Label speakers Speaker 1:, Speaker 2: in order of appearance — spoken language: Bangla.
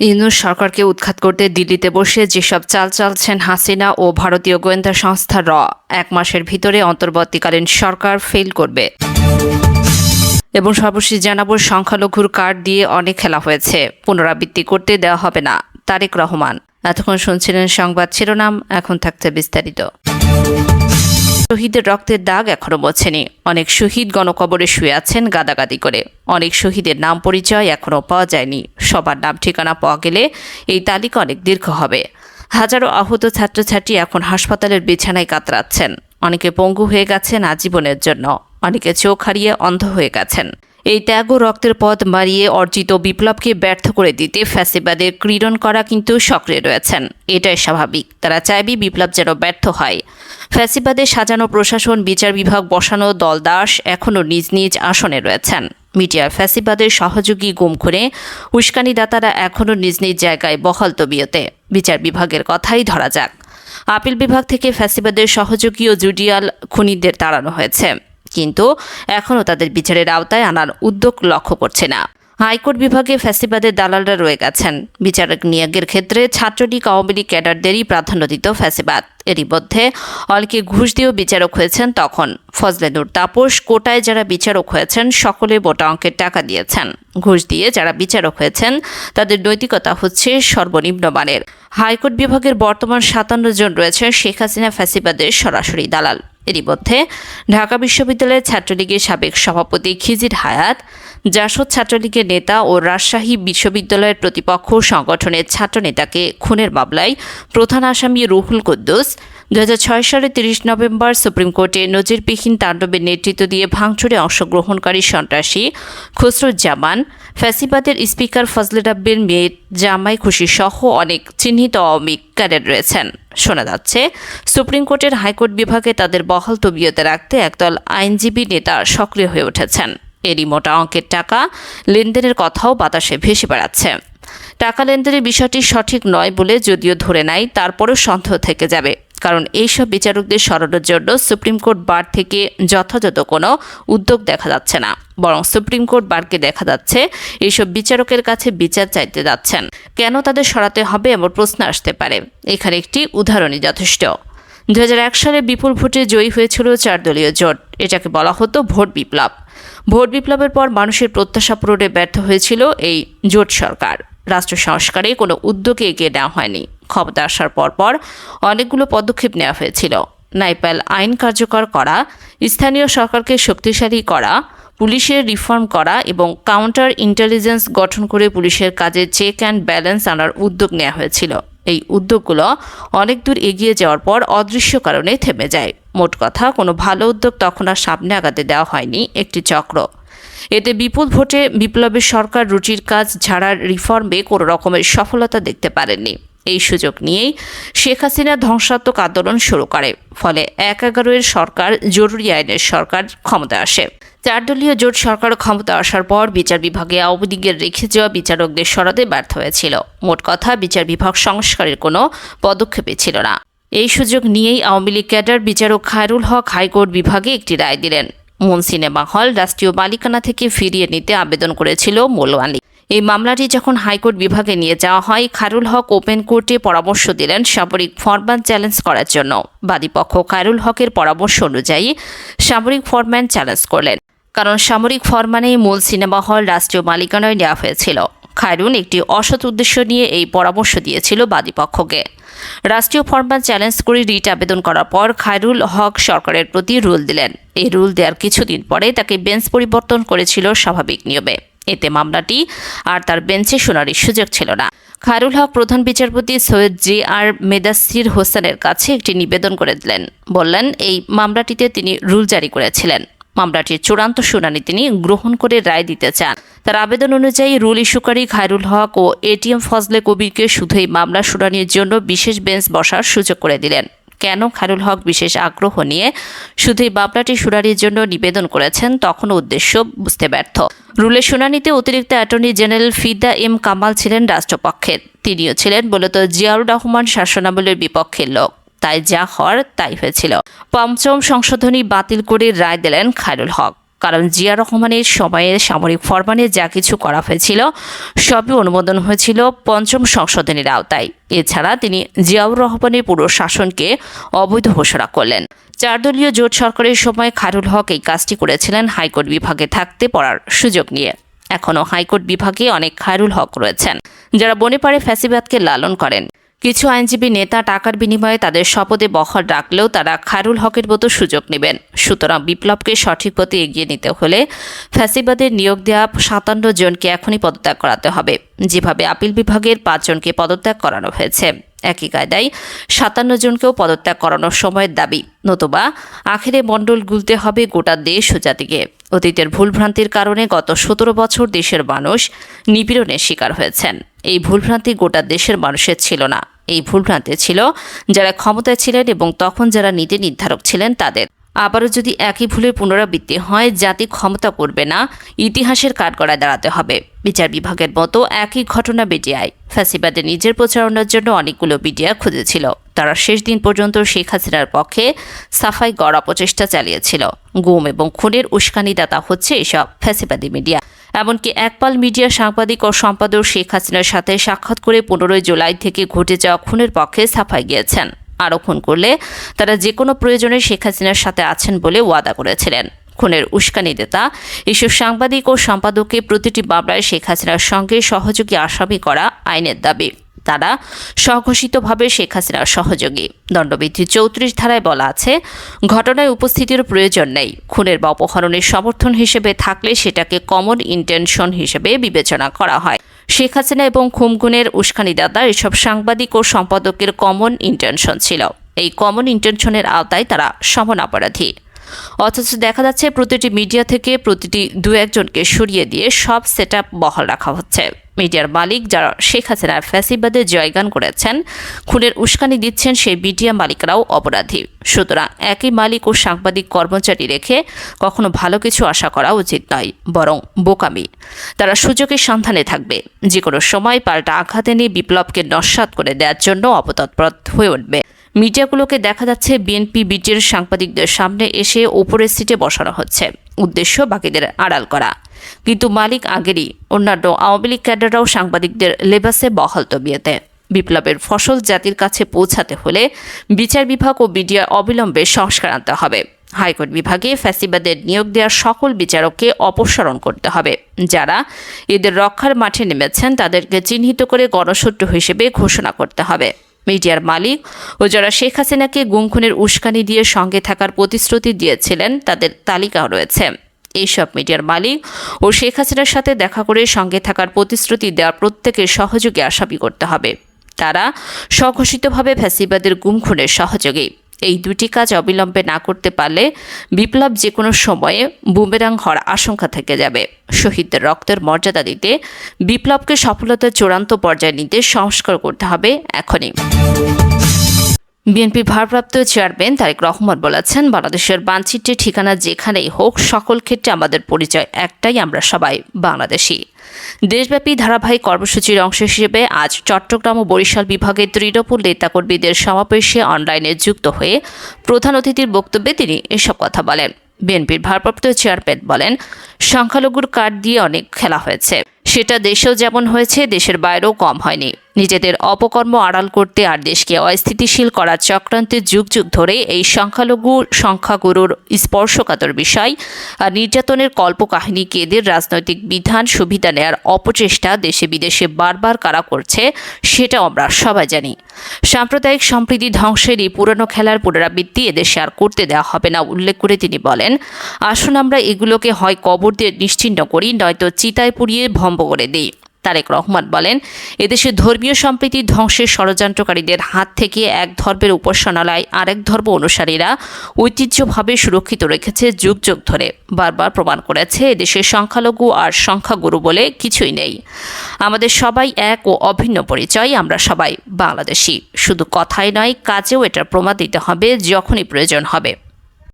Speaker 1: ইউনুস সরকারকে উৎখাত করতে দিল্লিতে বসে যেসব চাল চালছেন হাসিনা ও ভারতীয় গোয়েন্দা সংস্থা র, এক মাসের ভিতরে অন্তর্বর্তীকালীন সরকার ফেল করবে। এবং সর্বশেষ জানাব, সংখ্যালঘুর কার্ড দিয়ে অনেক খেলা হয়েছে। পুনরাবৃত্তি করতে দেওয়া হবে না, তারেক রহমান। এতক্ষণ শুনছিলেন সংবাদ শিরোনাম, এখন থাকছে বিস্তারিত। শহীদের রক্তের দাগ এখনও মোছেনি। অনেক শহীদ গণকবরে শুয়ে আছেন গাদাগাদি করে। অনেক শহীদের নাম পরিচয় এখনও পাওয়া যায়নি। সবার নাম, ঠিকানা পাওয়া গেলে এই তালিকা অনেক দীর্ঘ হবে। হাজারো আহত ছাত্রছাত্রী এখন হাসপাতালের বিছানায় কাতরাচ্ছেন। অনেকে পঙ্গু হয়ে গেছেন আজীবনের জন্য। অনেকে চোখ হারিয়ে অন্ধ হয়ে গেছেন। এই ত্যাগ ও রক্তের পথ মারিয়ে অর্জিত বিপ্লবকে ব্যর্থ করে দিতে ফ্যাসিবাদের ক্রীড়ন করা কিন্তু সক্রিয় রয়েছেন। এটাই স্বাভাবিক। তারা চাইবে বিপ্লব যেন ব্যর্থ হয়। ফ্যাসিবাদের সাজানো প্রশাসন, বিচার বিভাগ বসানো দল দাস এখনও নিজ নিজ আসনে রয়েছেন। মিডিয়ার ফ্যাসিবাদের সহযোগী গুম করে উস্কানিদাতারা এখনও নিজ নিজ জায়গায় বহাল তবিয়তে। বিচার বিভাগের কথাই ধরা যাক। আপিল বিভাগ থেকে ফ্যাসিবাদের সহযোগী ও জুডিয়াল খুনিদের তাড়ানো হয়েছে। কিন্তু এখনও তাদের বিচারের আওতায় আনার উদ্যোগ লক্ষ্য করছে না। হাইকোর্ট বিভাগে ফ্যাসিবাদের দালালরা রয়ে গেছেন। বিচারক নিয়োগের ক্ষেত্রে ছাত্রলীগ, আওয়ামী লীগ ক্যাডারদেরই প্রাধান্য দিত ফ্যাসিবাদ। এরই মধ্যে অনেকে ঘুষ দিয়েও বিচারক হয়েছেন তখন। ফজলে নূর তাপস, কোটায় যারা বিচারক হয়েছেন, সকলে মোটা অঙ্কের টাকা দিয়েছেন। ঘুষ দিয়ে যারা বিচারক হয়েছেন, তাদের নৈতিকতা হচ্ছে সর্বনিম্ন মানের। হাইকোর্ট বিভাগের বর্তমান সাতান্ন জন রয়েছে শেখ হাসিনা ফ্যাসিবাদের সরাসরি দালাল। এরই মধ্যে ঢাকা বিশ্ববিদ্যালয়ের ছাত্রলীগের সাবেক সভাপতি খিজির হায়াত, জাসদ ছাত্রলীগের নেতা ও রাজশাহী বিশ্ববিদ্যালয়ের প্রতিপক্ষ সংগঠনের ছাত্রনেতাকে খুনের মামলায় প্রধান আসামি রুহুল কুদ্দুস দু সালে তিরিশ নভেম্বর সুপ্রিম কোর্টে নজিরবিহীন তাণ্ডবের নেতৃত্ব দিয়ে ভাঙচুরে অংশগ্রহণকারী সন্ত্রাসী খসরুজ্জামান, ফ্যাসিবাদের স্পিকার ফজলে রাব্বির মেয়ে জামাই খুশি সহ অনেক চিহ্নিত আওয়ামী ক্যাডার রয়েছেন। শোনা যাচ্ছে, সুপ্রিম কোর্টের হাইকোর্ট বিভাগে তাদের বহাল তবিয়তে রাখতে একদল আইনজীবী নেতা সক্রিয় হয়ে উঠেছেন। এরই মোটা অঙ্কের টাকা লেনদেনের কথাও বাতাসে ভেসে বেড়াচ্ছে। টাকা লেনদেনের বিষয়টি সঠিক নয় বলে যদিও ধরে নাই, তারপরেও সন্দেহ থেকে যাবে। কারণ এইসব বিচারকদের সরানোর জন্য সুপ্রিম কোর্ট বার থেকে যথাযথ কোনো উদ্যোগ দেখা যাচ্ছে না। বরং সুপ্রিম কোর্ট বারকে দেখা যাচ্ছে এইসব বিচারকের কাছে বিচার চাইতে যাচ্ছেন। কেন তাদের সরাতে হবে এমন প্রশ্ন আসতে পারে। এখানে একটি উদাহরণই যথেষ্ট। দু হাজার এক সালে বিপুল ভোটে জয়ী হয়েছিল চার দলীয় জোট। এটাকে বলা হতো ভোট বিপ্লব। ভোট বিপ্লবের পর মানুষের প্রত্যাশা পূরণে ব্যর্থ হয়েছিল এই জোট সরকার। রাষ্ট্র সংস্কারে কোনো উদ্যোগে এগিয়ে নেওয়া হয়নি। ক্ষমতা আসার পরপর অনেকগুলো পদক্ষেপ নেওয়া হয়েছিল। নাইপাল আইন কার্যকর করা, স্থানীয় সরকারকে শক্তিশালী করা, পুলিশের রিফর্ম করা এবং কাউন্টার ইন্টেলিজেন্স গঠন করে পুলিশের কাজে চেক অ্যান্ড ব্যালেন্স আনার উদ্যোগ নেওয়া হয়েছিল। এই উদ্যোগগুলো অনেক দূর এগিয়ে যাওয়ার পর অদৃশ্য কারণে থেমে যায়। মোট কথা, কোনো ভালো উদ্যোগ তখন আর সামনে আগাতে দেওয়া হয়নি একটি চক্র। এতে বিপুল ভোটে বিপ্লবের সরকার রুচির কাজ ঝাড়ার রিফর্মে কোনো রকমের সফলতা দেখতে পারেননি। এই সুযোগ নিয়েই শেখ হাসিনা ধ্বংসাত্মক আন্দোলন শুরু করে। ফলে এক এগারোয়ের সরকার জরুরি আইনের সরকার ক্ষমতা আসে। চারদলীয় জোট সরকার ক্ষমতা আসার পর বিচার বিভাগে আওয়ামী লীগের রেখে যাওয়া বিচারকদের সরাতে ব্যর্থ হয়েছিল। মোট কথা, বিচার বিভাগ সংস্কারের কোনো পদক্ষেপই ছিল না। এই সুযোগ নিয়েই আওয়ামী লীগ ক্যাডার বিচারক খায়রুল হক হাইকোর্ট বিভাগে একটি রায় দিলেন। মন সিনেমা হল রাষ্ট্রীয় মালিকানা থেকে ফিরিয়ে নিতে আবেদন করেছিল মোলওয়ানি। এই মামলাটি যখন হাইকোর্ট বিভাগে নিয়ে যাওয়া হয় খায়রুল হক ওপেন কোর্টে পরামর্শ দিলেন সামরিক ফরম্যান চ্যালেঞ্জ করার জন্য। বাদীপক্ষ খায়রুল হকের পরামর্শ অনুযায়ী সামরিক ফরম্যান চ্যালেঞ্জ করলেন। কারণ সামরিক ফরমানেই মূল সিনেমা হল রাষ্ট্রীয় মালিকানায় নেওয়া হয়েছিল। খায়রুন একটি অসৎ উদ্দেশ্য নিয়ে এই পরামর্শ দিয়েছিল বাদীপক্ষকে রাষ্ট্রীয় ফরম্যান চ্যালেঞ্জ করে রিট আবেদন করার পর খায়রুল হক সরকারের প্রতি রুল দিলেন। এই রুল দেওয়ার কিছুদিন পরে তাকে বেঞ্চ পরিবর্তন করেছিল স্বাভাবিক নিয়মে। এতে মামলাটি আর তার বেঞ্চে শুনানির সুযোগ ছিল না। খায়রুল হক প্রধান বিচারপতি সৈয়দ জে আর মেদাসির হোসেনের কাছে একটি নিবেদন করে দিলেন। বললেন, এই মামলাটিতে তিনি রুল জারি করেছিলেন। মামলাটির চূড়ান্ত শুনানি তিনি গ্রহণ করে রায় দিতে চান। তার আবেদন অনুযায়ী রুল ইস্যুকারী খায়রুল হক ও এটিএম ফজলে কবিরকে শুধু এই মামলা শুনানির জন্য বিশেষ বেঞ্চ বসার সুযোগ করে দিলেন। কেন খায়রুল হক বিশেষ আগ্রহ নিয়ে শুধুই মামলাটি শুনানির জন্য নিবেদন করেছেন তখন উদ্দেশ্য বুঝতে ব্যর্থ। রুলের শুনানিতে অতিরিক্ত attorney general Fida M Kamal ছিলেন রাষ্ট্রপক্ষের তিনিও ছিলেন মূলত জিয়াউর রহমান শাসনামলের বিপক্ষের লোক। তাই যা হওয়ার তাই হয়েছিল। পঞ্চম সংশোধনী বাতিল করে রায় দিলেন খায়রুল হক। কারণ জিয়া রহমানের সময়ে সামরিক ফরমানে যা কিছু করা হয়েছিল, সবই অনুমোদন হয়েছিল পঞ্চম সংশোধনীর আওতায়। এছাড়া তিনি জিয়াউর রহমানের পুরো শাসনকে অবৈধ ঘোষণা করলেন। চারদলীয় জোট সরকারের সময় খারুল হক এই কাজটি করেছিলেন হাইকোর্ট বিভাগে থাকতে পড়ার সুযোগ নিয়ে। এখনও হাইকোর্ট বিভাগে অনেক খায়রুল হক রয়েছেন, যারা বনে পারে ফ্যাসিবাদকে লালন করেন। কিছু আইনজীবী নেতা টাকার বিনিময়ে তাদের শপথে বহাল রাখলেও তারা খায়রুল হকের মতো সুযোগ নেবেন। সুতরাং বিপ্লবকে সঠিক পথে এগিয়ে নিতে হলে ফ্যাসিবাদের নিয়োগ দেওয়া সাতান্ন জনকে এখনই পদত্যাগ করাতে হবে। যেভাবে আপিল বিভাগের পাঁচজনকে পদত্যাগ করানো হয়েছে। একই কায়দায় সাতান্ন জনকেও পদত্যাগ করানোর সময়ের দাবি। নতুবা আখেরে মণ্ডল গুলতে হবে গোটা দেশ ও জাতিকে। অতীতের ভুলভ্রান্তির কারণে গত সতেরো বছর দেশের মানুষ নিপীড়নের শিকার হয়েছেন। এই ভুলভ্রান্তি গোটা দেশের মানুষের ছিল না। এই ভুলভ্রান্তি ছিল যারা ক্ষমতায় ছিলেন এবং তখন যারা নীতি নির্ধারক ছিলেন তাদের। আবারও যদি একই ভুলের পুনরাবৃত্তি হয়, জাতি ক্ষমতা করবে না, ইতিহাসের কাঠগড়ায় দাঁড়াতে হবে। বিচার বিভাগের মতো একই ঘটনা বিডিআই। ফ্যাসিবাদের নিজের প্রচারণার জন্য অনেকগুলো বিডিআ খুঁজেছিল। তারা শেষ দিন পর্যন্ত শেখ হাসিনার পক্ষে সাফাই গড়া প্রচেষ্টা চালিয়েছিল। গুম এবং খুনের উস্কানিদাতা হচ্ছে এসব ফ্যাসিবাদী মিডিয়া। এমনকি একপাল মিডিয়া সাংবাদিক ও সম্পাদক শেখ হাসিনার সাথে সাক্ষাৎ করে পনেরোই জুলাই থেকে ঘটে যাওয়া খুনের পক্ষে সাফাই গিয়েছেন। আরও খুন করলে তারা যে কোনো প্রয়োজনে শেখ হাসিনার সাথে আছেন বলে ওয়াদা করেছিলেন। খুনের উস্কানি দেতা, এসব সাংবাদিক ও সম্পাদককে প্রতিটি মামলায় শেখ হাসিনার সঙ্গে সহযোগী আসামি করা আইনের দাবি। তারা স্বঘোষিতভাবে শেখ হাসিনার সহযোগী। দণ্ডবিধি চৌত্রিশ ধারায় বলা আছে, ঘটনায় উপস্থিতির প্রয়োজন নেই। খুনের বা অপহরণের সমর্থন হিসেবে থাকলে সেটাকে কমন ইন্টেনশন হিসেবে বিবেচনা করা হয়। শেখ হাসিনা এবং খুমগুনের উস্কানিদাতা এসব সাংবাদিক ও সম্পাদকের কমন ইন্টেনশন ছিল। এই কমন ইন্টেনশনের আওতায় তারা সমান অপরাধী অথচ দেখা যাচ্ছে, প্রতিটি মিডিয়া থেকে প্রতিটি দু একজনকে সরিয়ে দিয়ে সব সেট বহাল রাখা হচ্ছে। মিডিয়ার মালিক যারা শেখ হাসিনার ফ্যাসিবাদে জয়গান করেছেন, খুনের উস্কানি দিচ্ছেন সেই মিডিয়া মালিকরাও অপরাধী। সুতরাং একই মালিক ও সাংবাদিক কর্মচারী রেখে কখনো ভালো কিছু আশা করা উচিত নয়, বরং বোকামি। তারা সুযোগের সন্ধানে থাকবে। যে কোনো সময় পাল্টা আঘাত এনে বিপ্লবকে নস্বাত করে দেওয়ার জন্য অপতৎপর হয়ে উঠবে। মিডিয়াগুলোকে দেখা যাচ্ছে বিএনপি বিটির সাংবাদিকদের সামনে এসে ওপরের সিটে বসানো হচ্ছে। উদ্দেশ্য বাকিদের আড়াল করা। কিন্তু মালিক আগেরই অন্যান্য আওয়ামী লীগ ক্যাডাররাও সাংবাদিকদের লেবাসে বহাল তবিয়েতে বিপ্লবের ফসল জাতির কাছে পৌঁছাতে হলে বিচার বিভাগ ও মিডিয়া অবিলম্বে সংস্কার আনতে হবে। হাইকোর্ট বিভাগে ফ্যাসিবাদের নিয়োগ দেওয়ার সকল বিচারককে অপসারণ করতে হবে। যারা এদের রক্ষার মাঠে নেমেছেন, তাদেরকে চিহ্নিত করে গণশত্রু হিসেবে ঘোষণা করতে হবে। মিডিয়ার মালিক ও যারা শেখ হাসিনাকে গুমখুনের উস্কানি দিয়ে সঙ্গে থাকার প্রতিশ্রুতি দিয়েছিলেন, তাদের তালিকাও রয়েছে। এইসব মিডিয়ার মালিক ও শেখ হাসিনার সাথে দেখা করে সঙ্গে থাকার প্রতিশ্রুতি দেওয়ার প্রত্যেকের সহযোগী আসামি করতে হবে। তারা স্বঘোষিতভাবে ফ্যাসিবাদের গুমখুনের সহযোগী। এই দুটি কাজ অবিলম্বে না করতে পারলে বিপ্লব যে কোনো সময়ে বুমেরাং হওয়ার আশঙ্কা থেকে যাবে। শহীদদের রক্তের মর্যাদা দিতে বিপ্লবকে সফলতার চূড়ান্ত পর্যায়ে নিতে সংস্কার করতে হবে এখনই। বিএনপি ভারপ্রাপ্ত চেয়ারম্যান তারেক রহমান বলেছেন, বাংলাদেশের মানচিত্রের ঠিকানা যেখানেই হোক, সকল ক্ষেত্রে আমাদের পরিচয় একটাই, আমরা সবাই বাংলাদেশি। দেশব্যাপী ধারাবাহিক কর্মসূচির অংশ হিসেবে আজ চট্টগ্রাম ও বরিশাল বিভাগের তৃণমূল নেতাকর্মীদের সমাবেশে অনলাইনে যুক্ত হয়ে প্রধান অতিথির বক্তব্যে তিনি এসব কথা বলেন। বিএনপির ভারপ্রাপ্ত চেয়ারম্যান বলেন, সংখ্যালঘুর কার্ড দিয়ে অনেক খেলা হয়েছে। সেটা দেশেও যেমন হয়েছে, দেশের বাইরেও কম হয়নি। নিজেদের অপকর্ম আড়াল করতে আর দেশকে অস্থিতিশীল করার চক্রান্তের যুগ যুগ ধরে এই সংখ্যালঘু সংখ্যাগুরুর স্পর্শকাতর বিষয় আর নির্যাতনের কল্পকাহিনীকে এদের রাজনৈতিক বিধান সুবিধা নেয়ার অপচেষ্টা দেশে বিদেশে বারবার কারা করছে সেটাও আমরা সবাই জানি। সাম্প্রদায়িক সম্প্রীতি ধ্বংসের এই পুরনো খেলার পুনরাবৃত্তি এদেশে আর করতে দেওয়া হবে না, উল্লেখ করে তিনি বলেন। আসুন আমরা এগুলোকে হয় কবর দিয়ে নিশ্চিহ্ন করি, নয়তো চিতায় পুড়িয়ে ভম্ব করে দিই। তারেক রহমান বলেন, এদেশে ধর্মীয় সম্প্রীতি ধ্বংসের ষড়যন্ত্রকারীদের হাত থেকে এক ধর্মের উপাসনালয়, আরেক ধর্ম অনুসারীরা ঐতিহ্যভাবে সুরক্ষিত রেখেছে যুগ যুগ ধরে। বারবার প্রমাণ করেছে, এদেশে সংখ্যালঘু আর সংখ্যাগুরু বলে কিছুই নেই। আমাদের সবাই এক ও অভিন্ন পরিচয়, আমরা সবাই বাংলাদেশি। শুধু কথাই নয়, কাজেও এটার প্রমাণ দিতে হবে যখনই প্রয়োজন হবে।